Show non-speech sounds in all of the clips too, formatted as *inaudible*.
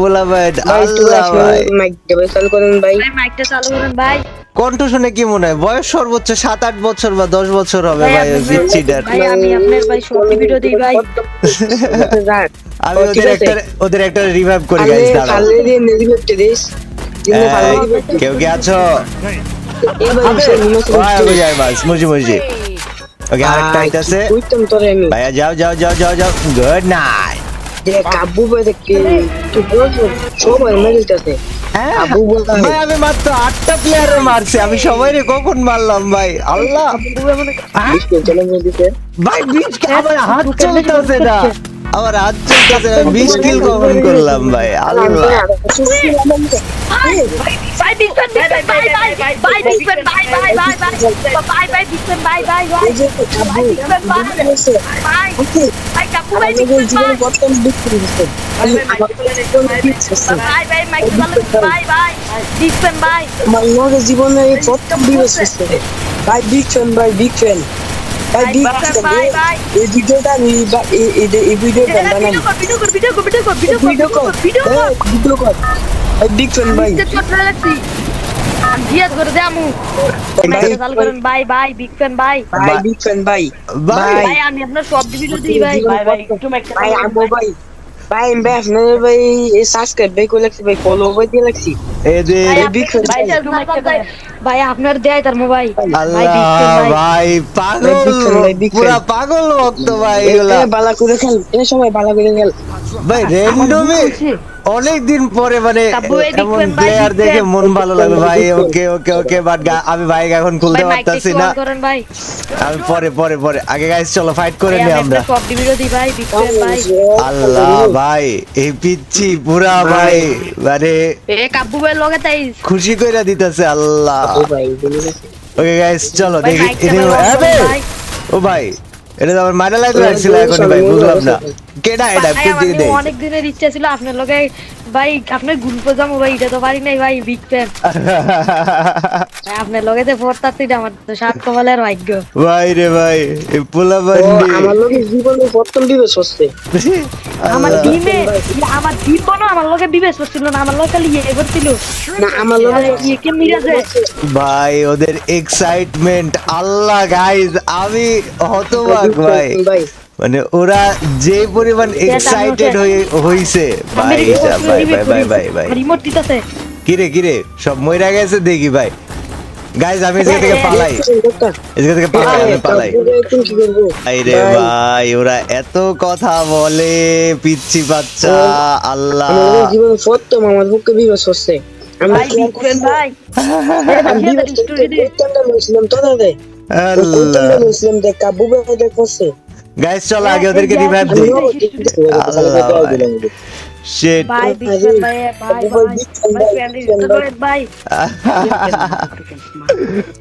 বলা ভাই আল্লাহ ভাই। মাইকটা চালু করেন ভাই। ভাই মাইকটা চালু করেন ভাই। কণ্ঠ শুনে কি মনে হয়? বয়স সর্বোচ্চ সাত আট বছর বা দশ বছর হবে ভাই, বিচ্ছিটার আমি আপনার ভাই সত্যি ভিডিও দিই ভাই। *laughs* আমি ওদের একটা ওদের একটা রিভাইভ করি গাইস দাঁড়াও। কেউ কি আছো? বাস মুজি মুজি। ওকে আরেকটা আইতাছে। ভাইয়া যাও যাও যাও যাও যাও। গুড নাইট যে কাবু দেখে তুই বলছো সবাই মেরিটাছে আবু বলতে ভাই আমি মাত্র আটটা প্লেয়ারে মারছি আমি সবাইরে কখন মারলাম ভাই? আল্লাহ! বিস্কুট ভাই বিশ আমার হাত চলতেছে না। আমার হাত চলতেছে না বিশ কিল কখন করলাম ভাই আল্লাহ জীবনে প্রথম দিবস ভাই বিগ ফ্যান ভাই বিগ ফ্যান ভাই ভাই ভাই এই ভিডিওটা আমি এই- এই এই ভিডিওটা বানাই ভিডিও কর ভিডিও কর ভিডিও কর ভিডিও কর ভিডিও কর ভিডিও কর ভিডিও কর ভাই বিগ ফ্যান ভাই নিচে চট লাগছি জিয়াদ করে দে আমু মাইকটা চালু করেন ভাই ভাই বিগ ফ্যান ভাই ভাই বিগ ফ্যান ভাই ভাই ভাই আমি আপনার সব ভিডিও দিই ভাই ভাই ভাই একটু ভাই আমো ভাই ভাই ভাই আপনার ভাই সাবস্ক্রাইব ভাই করে লাগছি? ভাই ফলো ভাই। দিয়ে লাগছি ভাই আপনার- দেয় তার মোবাইল ভাই পাগল। পুরা পাগল ভক্ত ভাই বালা করে খেল এ সময় বালা করে খেল। ভাই র্যান্ডমে অনেক দিন পরে মানে এমন প্লেয়ার দেখে মন ভালো লাগল ভাই ওকে ওকে ওকে বাট আমি ভাই এখন খুলতে পারতাছি না। আমি পরে পরে পরে। আগে গাইস চলো ফাইট করে নি আমরা। আল্লাহ ভাই এই পিচ্ছি পুরা ভাই। মানে এ কাব্বু ভাই লগে তাই। খুশি কইরা দিতেছে আল্লাহ। ভাই ওকে গাইস চলো দেখি ও ভাই এটা তো আমার মারা লাগল লাগছিল এখন ভাই বুঝলাম না। কেডা এটা? ভাই পিচ্ছি দে অনেক দিনের ইচ্ছা ছিল আপনার লগে ভাই আপনার গ্রুপে যাব ভাই এটা তো পারি নাই ভাই বিগ ফ্যান *laughs* আপনার লগে আমার তো সাত কপালের ভাগ্য। ভাই রে ভাই পোলা বান্ডি আমার জীবনে প্রথম আমার। টিমে আমার টিম বনো আমার লগে বিবেশ করছিল না আমার লগে খালি ইয়ে করছিল। না আমার আরে ইয়ে কে মিরাজে ভাই ওদের এক্সাইটমেন্ট আল্লাহ গাইজ আমি হতবাক ভাই। ভাই। মানে ওরা যে পরিমাণ এক্সাইটেড হয়ে হইছে ভাই ভাই ভাই ভাই ভাই ভাই রিমোট দিতেছে। কিরে কিরে সব মইরা গেছে দেখি ভাই। গাইজ আমি এদিকে থেকে পালাই। এদিকে থেকে পালাই আমি পালাই। তুমি ভাই রে ভাই। ওরা এত কথা বলে পিচ্ছি বাচ্চা আল্লাহ। আমার জীবনে প্রথম আমার বুকে দিবস হচ্ছে। আমি বিগ ফ্যান ভাই। আমি স্টোরি দে প্রথমটা বলছিলাম তো দাদা আল্লাহ। প্রথমটা বলছিলাম যে কাবু দেখছে গাইজ চলো আগে ওদেরকে রিভাইভ দিই বাই ভাই শিট বাই বাই বাই ভাই বাই বাই ভাই বাই বাই বাই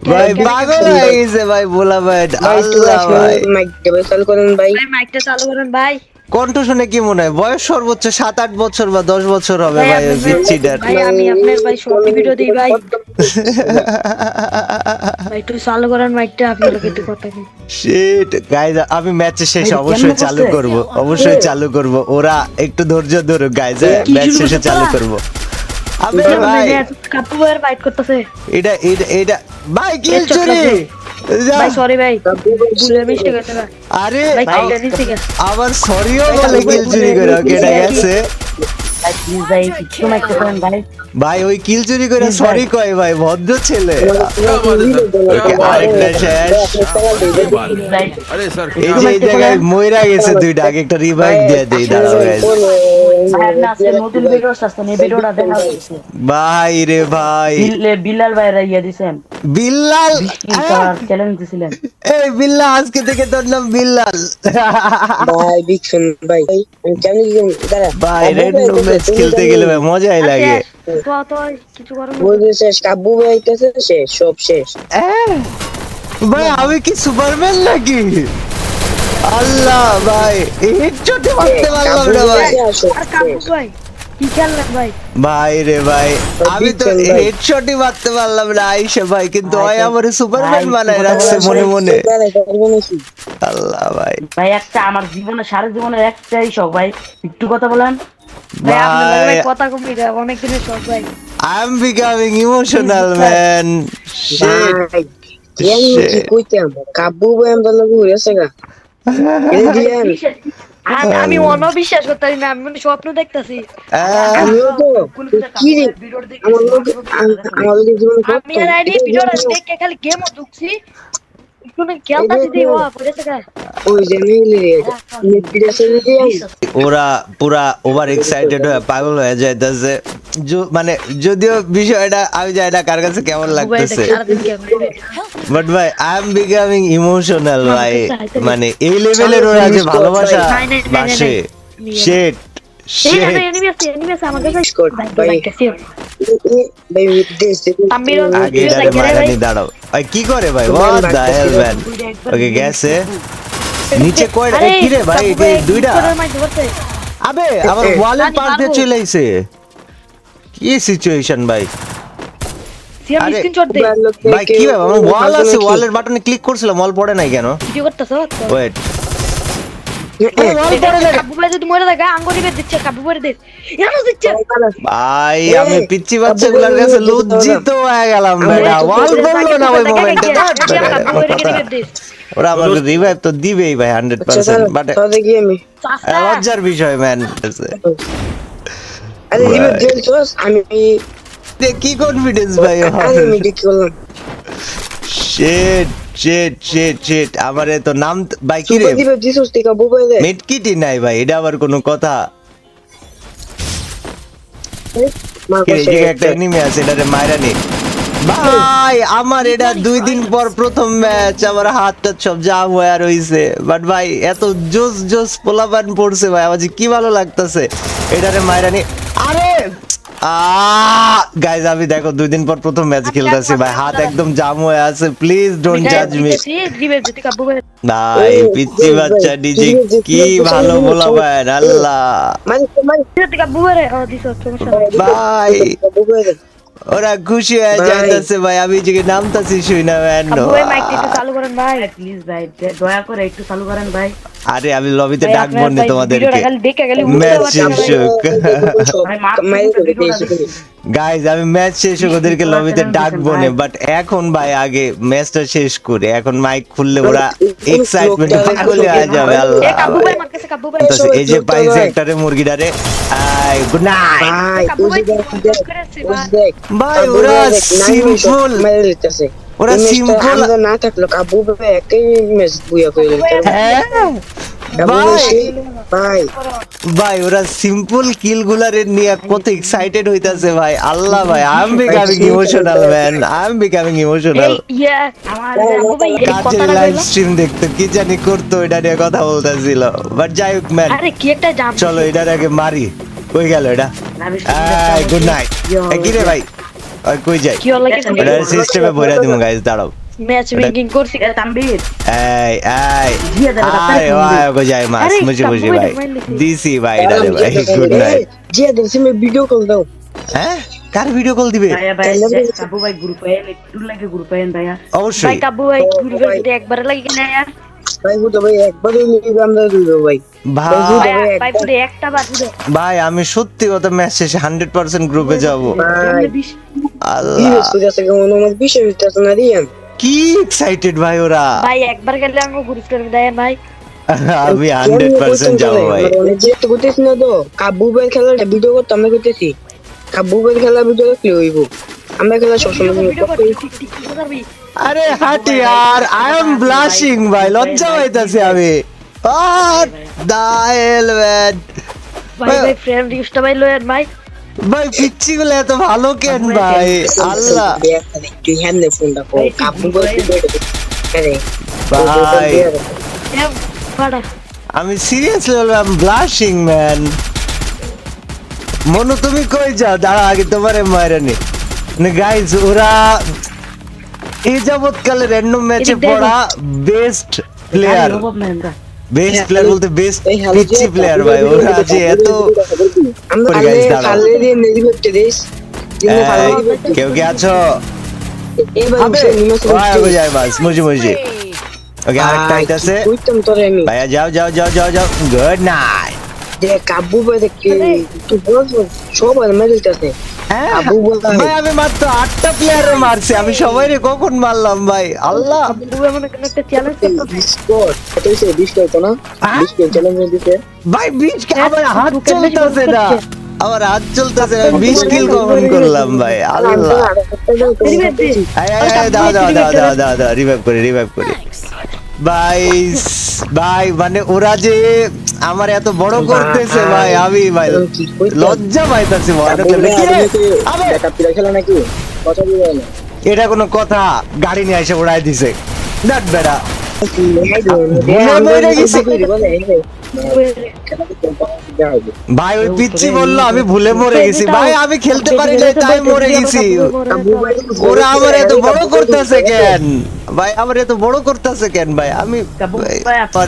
বাই পাগল হয়ে গেছে ভাই বলা ভাই আল্লাহ ভাই মাইকটা বাই চালু বাই ভাই বাই মাইকটা চালু করেন ভাই কণ্ঠ শুনে কি মনে হয়? বয়স সর্বোচ্চ সাত আট বছর বা দশ বছর হবে ভাই, ভাই বিচ্ছিটার ভাই আমি আপনার ভাই সত্যি ভিডিও দিই ভাই। একটু চালু করেন মাইকটা একটু কথা কি শিট গাইজ আমি ম্যাচের শেষে অবশ্যই চালু করব অবশ্যই চালু করব। ওরা একটু ধৈর্য ধরুক গাইজ ম্যাচ শেষে চালু? করব। আবে ভাই। কাপু ভাইয়ের ফাইট করতেছে। এটা এটা এটা ভাই কিল চুরি। আবার সরিও বলে কিল চুরি করে ওকে গেছে। ভাই ওই কিল চুরি করে সরি কয় ভাই ভদ্র ছেলে। এই যে এই জায়গায় ময়রা গেছে দুইটা ডাক একটা রিভাইভ দিয়ে দেই দাঁড়াও ভাই রে ভাই। বিলাল ভাই ইয়া দিছেন। বিল্লাল। চ্যালেঞ্জ দিছিলেন। এই বিল্লাল আজকে থেকে তোর নাম বিল্লাল। ভাই বিগ ফ্যান ভাই আমি কেমন কি দাঁড়া। ভাই রেড ম্যাচ খেলতে গেলে ভাই মজাই লাগে। কিছু। শেষ কাব্বু ভাই কাছে শেষ সব শেষ। ভাই আমি কি সুপারম্যান নাকি? আল্লাহ ভাই হেডশটে মারতে পারলাম না ভাই। আর ভাই ভাই? ভাই রে ভাই আমি তো হেডশটই মারতে পারলাম না আইসা ভাই কিন্তু ওই আমার সুপারম্যান বানায় রাখছে মনে মনে। আল্লাহ ভাই। ভাই একটা আমার জীবনে সারা জীবনের একটাই শখ ভাই। একটু কথা বলেন। ভাই কথা কম অনেক শখ I am becoming emotional man কইতাম? কাবু ভাই আমরা লাগু গা। *laughs* আমি আমি অনবিশ্বাস করতে পারি না আমি স্বপ্ন দেখতাছি। আমি আর ভিডিওটা দেখে খালি গেমও ঢুকছি। একটু না? খেলতাছি দিয়ে ও পড়েছে গা ওই যে নিলে রে নেপিড়াছে দিয়ান ওরা পুরা ওভার এক্সাইটেড হয়ে পাগল হয়ে যাইতেছে। মানে যদিও বিষয়টা আমি জানি না কার কাছে কেমন লাগতেছে। বাট ভাই আই এম বিকামিং ইমোশনাল ভাই। মানে এই লেভেলের ওরা যে ভালোবাসা বাসে শেট আগে মারানি দাঁড়াও ভাই কি করে ভাই? What the hell man okay গেছে। নিচে কয়টা? কি রে ভাই এটা দুইটা? আবে আমার পাশ দিয়ে চলে আইছে। কি সিচুয়েশন ভাই? সিএম স্ক্রিনশট দে। ভাই কি ভাই আমার ওয়াল আছে ওয়ালের বাটনে ক্লিক করছিলাম ওয়াল পড়ে নাই কেন? ভিডিও করতেছ? ওয়েট ভাই আমি পিচ্ছি বাচ্চাগুলোর কাছে লজ্জিত হয়ে গেলাম বেটা। ওয়াল না ওই মোমেন্টে ওরা আমাকে রিভাইভ তো দিবেই ভাই বাট লজ্জার বিষয় ম্যান আরে ভাই। দিল আমি কি কনফিডেন্স ভাই শিট শিট শিট শিট আমারে তো নাম ভাই কি রে? মিটকিটি নাই ভাই এটা আবার কোনো কথা। একটা এনিমি আছে এটারে মাইরা নি। ভাই আমার এটা দুই দিন পর প্রথম ম্যাচ আমার হাতটা সব জাম হয়ে রইছে। বাট ভাই এত জোস জোস পোলাপান পড়ছে ভাই আমার কি ভালো লাগতেছে। এটারে মাইরা নি। আরে গাইজ আমি দেখো দুই দিন পর প্রথম ম্যাচ খেলতেছি ভাই। হাত একদম জাম হয়ে আছে। প্লিজ ডোন্ট জাজ মি ভাই। পিচ্ছি বাচ্চা ডিজি কি ভালো বলা ভাই আল্লাহ। মানে মানে ভাই। ওরা খুশি হয়ে ভাই। যাইতেছে ভাই আমি যে নামতাছি শুই না ম্যান কাবু ভাই মাইকটা একটু চালু করেন ভাই প্লিজ ভাই দয়া করে একটু চালু করেন ভাই। আরে আমি লবিতে ভাই, ডাকবো আপনার তোমাদেরকে। দেখে গেলে ম্যাচ না শেষ ভাই। হোক। ভাই, গাইজ আমি ম্যাচ শেষ হোক ওদেরকে লবিতে ডাকবো না বাট এখন ভাই আগে ম্যাচটা শেষ করে এখন মাইক খুললে ওরা এক্সাইটমেন্ট পাগল হয়ে যাবে আল্লাহ। কাবু ভাই এই যে পাইছে একটারে মুরগিটারে আই গুড নাইট ভাই কাবু ভাই ভাই ওরা সিম্পল মেরে লিতেছে ওরা simple- না থাকল কাবু ভাই একই ম্যাচ বুয়া করে হ্যাঁ ভাই! ভাই! ভাই ওরা সিম্পল কিল গুলারে নিয়ে কত এক্সাইটেড হইতাছে ভাই। আল্লাহ ভাই I am becoming emotional man I am becoming emotional yeah কাজের লাইভ স্ট্রিম দেখতো কি জানি করতো এটা নিয়ে কথা বলতেছিল। বাট যাই হোক ম্যান আরে কি একটা জাম চলো এটার আগে মারি। কই গেল এটা? গুড নাইট কি রে ভাই? ওই কই যাই? সিস্টেমে ভরে দিমু গাইস দাঁড়াও। ম্যাচ মেকিং করছি তানবীর এই এই আরে তাড়াতাড়ি ওই যাই মাস আরে, মুজি মুজি ভাই ভাই দিছি ভাই এটা ভাই গুড নাইট জি দেখছি মে ভিডিও কল দাও হ্যাঁ কার ভিডিও কল দিবে ভাইয়া ভাই তাহলে যে কাবু ভাই গ্রুপ একটু লাগে গ্রুপ আইন ভাইয়া ভাই কাবু ভাই ইউনিভার্সিটি একবার লাগি না यार ভাই বুঝো ভাই একবার নিবি আমরা দিব ভাই ভাই ভাই ভাই পুরো একটা বার পুরো ভাই আমি সত্যি কথা ম্যাচ শেষে হান্ড্রেড পার্সেন্ট গ্রুপে যাব আল্লাহ হইতাছে কি এক্সাইটেড ভাই ওরা? ভাই একবার গেলে আমাকে গ্রুপ করে দেয় ভাই। আমি হান্ড্রেড পার্সেন্ট যাব ভাই। যে তো করতেছি না তো। কাবু ভাই খেলাটা ভিডিও করতে আমরা করতেছি কাবু ভাই খেলা ভিডিও দেখলে হইব। আমরা খেলা সবসময় আরে হাটি আর আই এম ব্লাশিং ভাই লজ্জা পাইতাছি আমি। আর দাইল ভাই ভাই ফ্রেন্ড রিস্টা ভাই লয়েন ভাই। ভাই পিচ্ছি গুলো এত ভালো কেন ভাই? আল্লাহ। তুই হ্যান্ড ফোনটা কো কাবু ভাই ভাই। আমি সিরিয়াসলি বললাম ব্লাশিং ম্যান মনু তুমি কই যাও? দাঁড়া আগে তোমারে মারানি গাইজ ওরা এই যাবৎকালে র্যান্ডম ম্যাচে পড়া বেস্ট প্লেয়ার বেস্ট প্লেয়ার বলতে বেস্ট পিচ্ছি প্লেয়ার ভাই ওরা যে এত এই, কেউ কি আছো? মুজি মুজি ওকে আরেকটা আইতাছে। ভাইয়া যাও যাও যাও যাও যাও। গুড নাইট যে কাব্বু ভাই দেখি তুই হ্যাঁ আবু বলতাম। ভাই আমি মাত্র আটটা প্লেয়ারে মারছি আমি সবাই কখন মারলাম ভাই আল্লাহ একটা চ্যালেঞ্জ করতে স্কোর কত হইছে 20 কত না হ্যাঁ? 20 কে চ্যালেঞ্জ দিতে ভাই বিশ হ্যাঁ, আমার হাত চলতেছে না। আমার হাত চলতেছে না বিশ কিল কখন করলাম ভাই আল্লাহ দাও দাও দাও দাও দাও রিভাইভ করি রিভাইভ করি ভাই ভাই মানে ওরা যে আমার এত বড় করতেছে ভাই আমি ভাই লজ্জা পাইতাছি এটা কোনো কথা গাড়ি নিয়ে এসে উড়াই দিছে। দেখ বেড়া ভাই, ওই পিচ্ছি বলল আমি ভুলে মরে গেছি। ভাই, আমি খেলতে পারি নাই, তাই মরে গেছি। ওরা আমার এত বড় করতেছে কেন? ভাই, আমার এত বড় করতেছে কেন, ভাই? আমি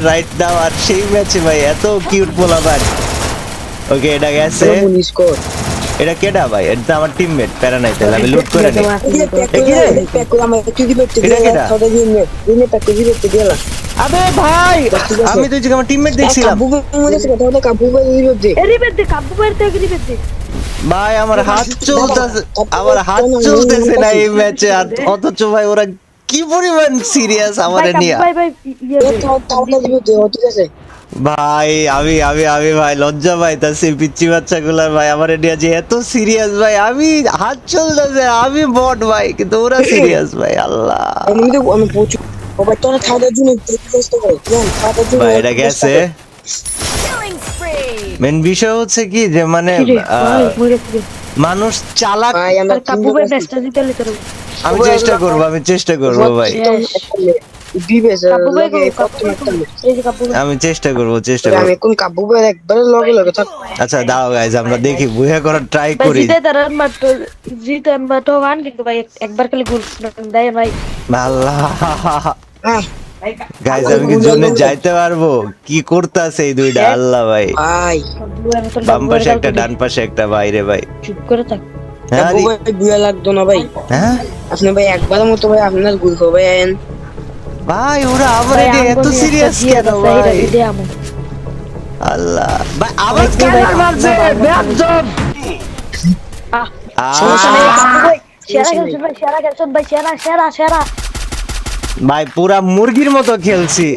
রাইট দাও আর সেই ম্যাচে ভাই, এত কিউট বলা ভাই ওকে এটা গেছে। এটা কেডা ভাই? এটা তো আমার টিমমেট প্যারা নাই। তাহলে আমি লুট করে নিই? আবে ভাই! আমি তো আমার টিমমেট দেখছিলাম। ভাই আমার হাত চলতেছে আমার হাত চলতেছে না এই ম্যাচে আর অথচ ভাই ওরা কি পরিমাণ সিরিয়াস ভাই আমারে নিয়ে। ভাই ভাই ইয়ে দে। ভাই আমি আমি আমি ভাই লজ্জা পাইতাছি পিচ্ছি বাচ্চা বাচ্চাগুলার ভাই আমার নিয়ে যে এত সিরিয়াস ভাই আমি হাত চলতেছে আমি বট ভাই কিন্তু ওরা সিরিয়াস ভাই আল্লাহ। ভাই এটা গেছে মেন বিষয় হচ্ছে কি যে মানে ভাই গেছে মানুষ চালাক ভাই আমি চেষ্টা করব আমি চেষ্টা করব ভাই। আমি চেষ্টা করব চেষ্টা আমি করব এখন ভাই একবারে লগে লগে থাক। আচ্ছা দাও গাইজ আমরা দেখি বুঝে করার ট্রাই করি। জিতে তার বাট জিতে বাট ওয়ান কিন্তু ভাই একবার খালি গোল দেয় ভাই। আল্লাহ আহ, গাইজ আমি কি জন্য যাইতে পারব? কি করতেছে এই দুইটা? আল্লাহ ভাই। বাম পাশে একটা ডান পাশে একটা বাইরে ভাই। চুপ করে থাক। হ্যাঁ ভাই দুয়া লাগতো না ভাই। হ্যাঁ? আপনি ভাই একবারের মতো ভাই আপনার গুল ভাই ওরা ভাই এটা এত সিরিয়াস কেন ভাই। আল্লাহ। ভাই আবার ভাই, কেন মারছে বেয়াদব ভাই, পুরা মুরগির মতো খেলছি।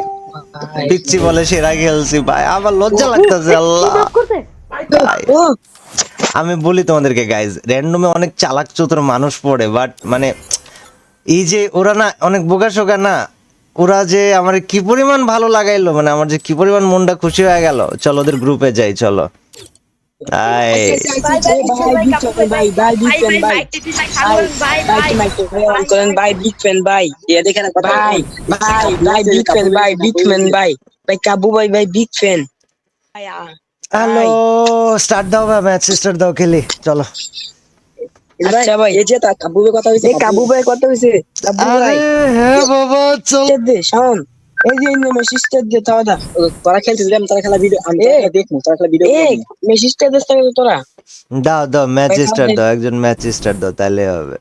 পিচ্ছি বলে সেরা খেলছি ভাই আমার লজ্জা লাগতেছে আল্লাহ। ভাই, আমি বলি তোমাদেরকে গাইজ র্যান্ডমে অনেক চালাক চতুর মানুষ পড়ে বাট মানে এই যে ওরা না অনেক বোকা শোকা না ওরা যে আমার কি পরিমাণ ভালো লাগাইলো মানে আমার যে কি পরিমাণ মনটা খুশি হয়ে গেল। চলো ওদের গ্রুপে যাই চলো। হ্যালো স্টার্ট দাও ম্যাচ স্টার্ট দাও খেলি চলো। আচ্ছা ভাই। এই যে তা কাবু ভাই কথা হইছে কাবু ভাই কথা হইছে। কাবু ভাই। হ্যাঁ বাবা চল। দে শাওন এই যে ইন্দ্র সিস্টার দে তাও দা তোরা খেলছিস আমি তোরা খেলা ভিডিও আমি দেখমু তোরা খেলা ভিডিও এই মে দে তোরা। দাও দাও ম্যাচ স্টার দাও একজন ম্যাচ স্টার দাও তাহলে হবে।